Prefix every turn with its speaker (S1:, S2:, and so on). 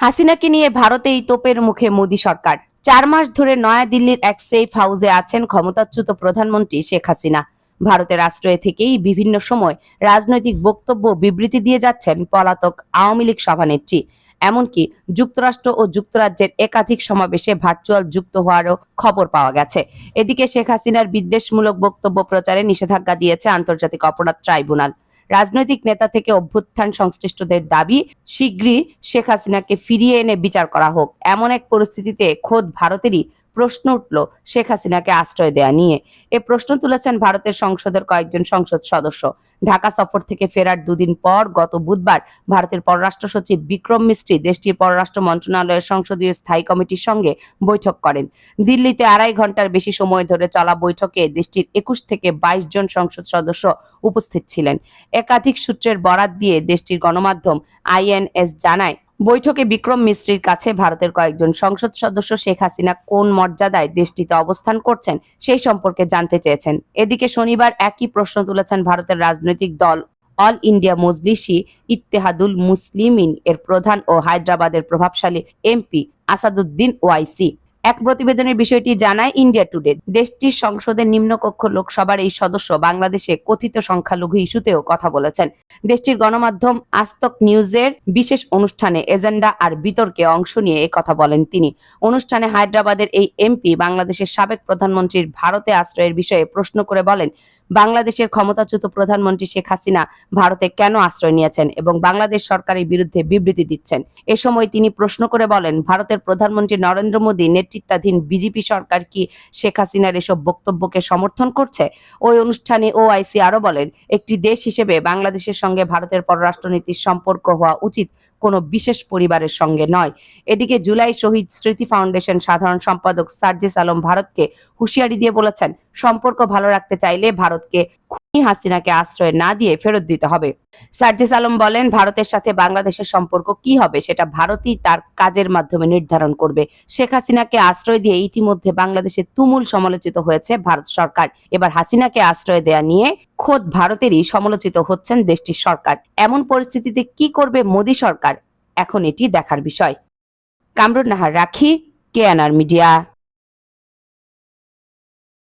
S1: হাসিনাকে নিয়ে ভারতেই তোপের মুখে মোদী সরকার। চার মাস ধরে নয়াদিল্লির এক সেফ হাউসে আছেন ক্ষমতাচ্যুত প্রধানমন্ত্রী শেখ হাসিনা। ভারতের আশ্রয় থেকেই বিভিন্ন সময় রাজনৈতিক বক্তব্য বিবৃতি দিয়ে যাচ্ছেন পলাতক আওয়ামী লীগ সভানেত্রী। এমনকি যুক্তরাষ্ট্র ও যুক্তরাজ্যের একাধিক সমাবেশে ভার্চুয়াল যুক্ত হওয়ারও খবর পাওয়া গেছে। এদিকে শেখ হাসিনার বিদ্বেষমূলক বক্তব্য প্রচারে নিষেধাজ্ঞা দিয়েছে আন্তর্জাতিক অপরাধ ট্রাইব্যুনাল। রাজনৈতিক নেতা থেকে অভ্যুত্থান সংশ্লিষ্টদের দাবি, শীঘ্রই শেখ হাসিনাকে ফিরিয়ে এনে বিচার করা হোক। এমন এক পরিস্থিতিতে খোদ ভারতেরই প্রশ্ন উঠল, শেখ হাসিনাকে আশ্রয় দেয়া নিয়ে। এ প্রশ্ন তুলেছেন ভারতের সংসদের কয়েকজন সংসদ সদস্য। ঢাকা সফর থেকে ফেরার দুদিন পর গত বুধবার ভারতের পররাষ্ট্র সচিব বিক্রম মিস্ত্রি দেশটির পররাষ্ট্র মন্ত্রণালয়ের সংসদীয় স্থায়ী কমিটির সঙ্গে বৈঠক করেন। দিল্লিতে আড়াই ঘণ্টার বেশি সময় ধরে চলা বৈঠকে দেশটির একুশ থেকে বাইশ জন সংসদ সদস্য উপস্থিত ছিলেন। একাধিক সূত্রের বরাত দিয়ে দেশটির গণমাধ্যম আইএনএস জানায় বৈঠকে বিক্রম মিস্ত্রির কাছে ভারতের কয়েকজন সংসদ সদস্য শেখ হাসিনা কোন মর্যাদায় দেশটিতে অবস্থান করছেন সেই সম্পর্কে জানতে চেয়েছেন। এদিকে শনিবার একই প্রশ্ন তুলেছেন ভারতের রাজনৈতিক দল অল ইন্ডিয়া মজলিসি ইত্তেহাদুল মুসলিমিন এর প্রধান ও হায়দ্রাবাদের প্রভাবশালী এমপি আসাদুদ্দিন ওয়াইসি। এক প্রতিবেদনের বিষয়টি জানায় ইন্ডিয়া টুডে। দেশটির সংসদের নিম্নকক্ষ লোকসভার এই সদস্য বাংলাদেশে কথিত সংখ্যালঘু ইস্যুতেও কথা বলেছেন। দেশটির গণমাধ্যম আস্তক নিউজের বিশেষ অনুষ্ঠানে এজেন্ডা আর বিতর্কে অংশ নিয়ে কথা বলেন তিনি। অনুষ্ঠানে হায়দ্রাবাদের এই এমপি বাংলাদেশের সাবেক প্রধানমন্ত্রীর ভারতে আশ্রয়ের বিষয়ে প্রশ্ন করে বলেন, বাংলাদেশের ক্ষমতাচ্যুত প্রধানমন্ত্রী শেখ হাসিনা ভারতে কেন আশ্রয় নিয়েছেন এবং বাংলাদেশ সরকারের বিরুদ্ধে বিবৃতি দিচ্ছেন? এ সময় তিনি প্রশ্ন করে বলেন, ভারতের প্রধানমন্ত্রী নরেন্দ্র মোদী নেতৃত্বাধীন বিজেপি সরকার কি শেখ হাসিনার এসব বক্তব্যকে সমর্থন করছে? ওই অনুষ্ঠানে ওআইসি আরও বলেন, একটি দেশ হিসেবে বাংলাদেশের সঙ্গে ভারতের পররাষ্ট্রনীতির সম্পর্ক হওয়া উচিত কোনো বিশেষ পরিবারের সঙ্গে নয়। এদিকে জুলাই শহীদ স্মৃতি ফাউন্ডেশন সাধারণ সম্পাদক সার্জিস আলম ভারতকে হুঁশিয়ারি দিয়ে বলেছেন, সম্পর্ক ভালো রাখতে চাইলে ভারতকে হাসিনাকে আশ্রয় না দিয়ে ফেরত দিতে হবে। সার্জিস আলম বলেন, ভারতের সাথে বাংলাদেশের সম্পর্ক কি হবে সেটা ভারতই তার কাজের মাধ্যমে নির্ধারণ করবে। শেখ হাসিনাকে আশ্রয় দিয়ে ইতিমধ্যে বাংলাদেশে তুমুল সমালোচিত হয়েছে ভারত সরকার। এবার হাসিনাকে আশ্রয় দেয়া নিয়ে খোদ ভারতেরই সমালোচিত হচ্ছেন দেশটির সরকার। এমন পরিস্থিতিতে কি করবে মোদী সরকার? এখন এটি দেখার বিষয়। কামরুন নাহার, রাখি কেয়ানার মিডিয়া।